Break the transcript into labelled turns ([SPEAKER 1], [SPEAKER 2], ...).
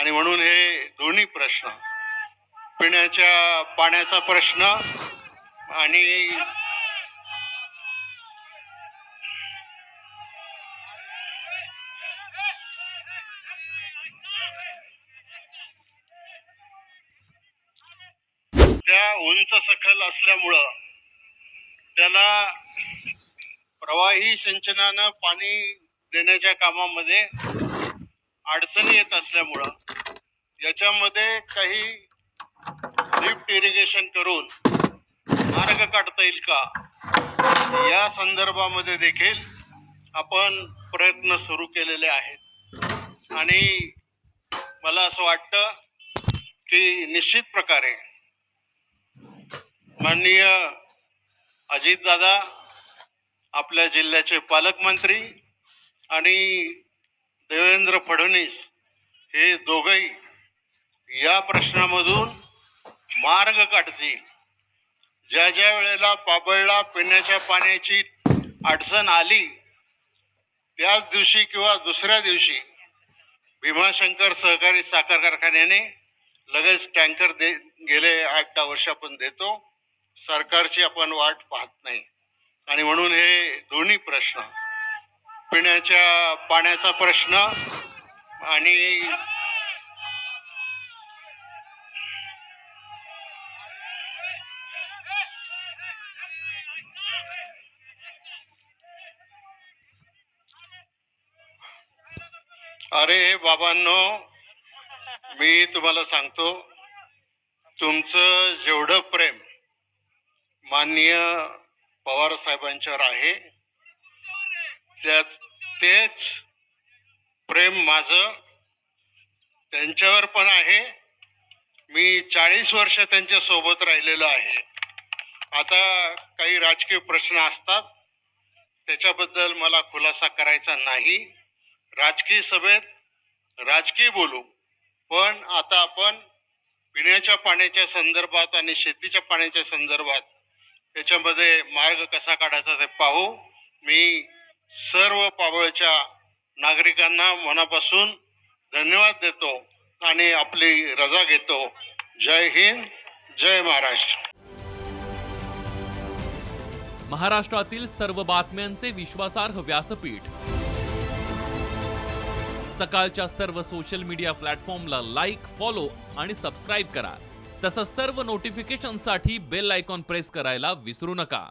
[SPEAKER 1] आणि म्हणून हे दोन्ही प्रश्न पिण्याच्या पाण्याचा प्रश्न आणि त्या उंच सखल असल्यामुळं त्याला प्रवाही सिंचनानं पाणी देण्याच्या कामामध्ये अडचणी येत असल्यामुळं याच्यामध्ये काही लिफ्ट इरिगेशन करून मार्ग काढता येईल का? या संदर्भामध्ये देखील आपण प्रयत्न सुरू केलेले आहेत. आणि मला असं वाटतं की निश्चित प्रकारे माननीय अजितदादा आपल्या जिल्ह्याचे पालकमंत्री आणि देवेंद्र फडणवीस हे दोघंही या प्रश्नामधून मार्ग काढतील. ज्या ज्या वेळेला पाबळला पिण्याच्या पाण्याची अडचण आली त्याच दिवशी किंवा दुसऱ्या दिवशी भीमाशंकर सहकारी साखर कारखान्याने लगेच टँकर दे गेले आठ दहा वर्ष आपण देतो. सरकारची आपण वाट पाहत नाही. आणि म्हणून हे दोन्ही प्रश्न पिण्याच्या पाण्याचा प्रश्न आणि अरे बाबांनो मी तुम्हाला सांगतो तुमचं जेवढं प्रेम माननीय पवार साहेबांच्यावर आहे त्याच तेच प्रेम माझं त्यांच्यावर पण आहे. मी चाळीस वर्ष त्यांच्यासोबत राहिलेलो आहे. आता काही राजकीय प्रश्न असतात. त्याच्याबद्दल मला खुलासा करायचा नाही. राजकीय सभेत राजकीय बोलू. पण आता आपण पिण्याच्या पाण्याच्या संदर्भात आणि शेतीच्या पाण्याच्या संदर्भात त्याच्यामध्ये मार्ग कसा काढायचा ते पाहू. मी सर्व पावळच्या नागरिकांना मनापासून धन्यवाद देतो आणि आपली रजा घेतो. जय हिंद जय महाराष्ट्र.
[SPEAKER 2] महाराष्ट्रातील सर्व बातम्यांचे विश्वासार्ह व्यासपीठ. सकाळच्या सर्व सोशल मीडिया प्लॅटफॉर्मला लाईक फॉलो आणि सबस्क्राईब करा. तसंच सर्व नोटिफिकेशनसाठी बेल आयकॉन प्रेस करायला विसरू नका.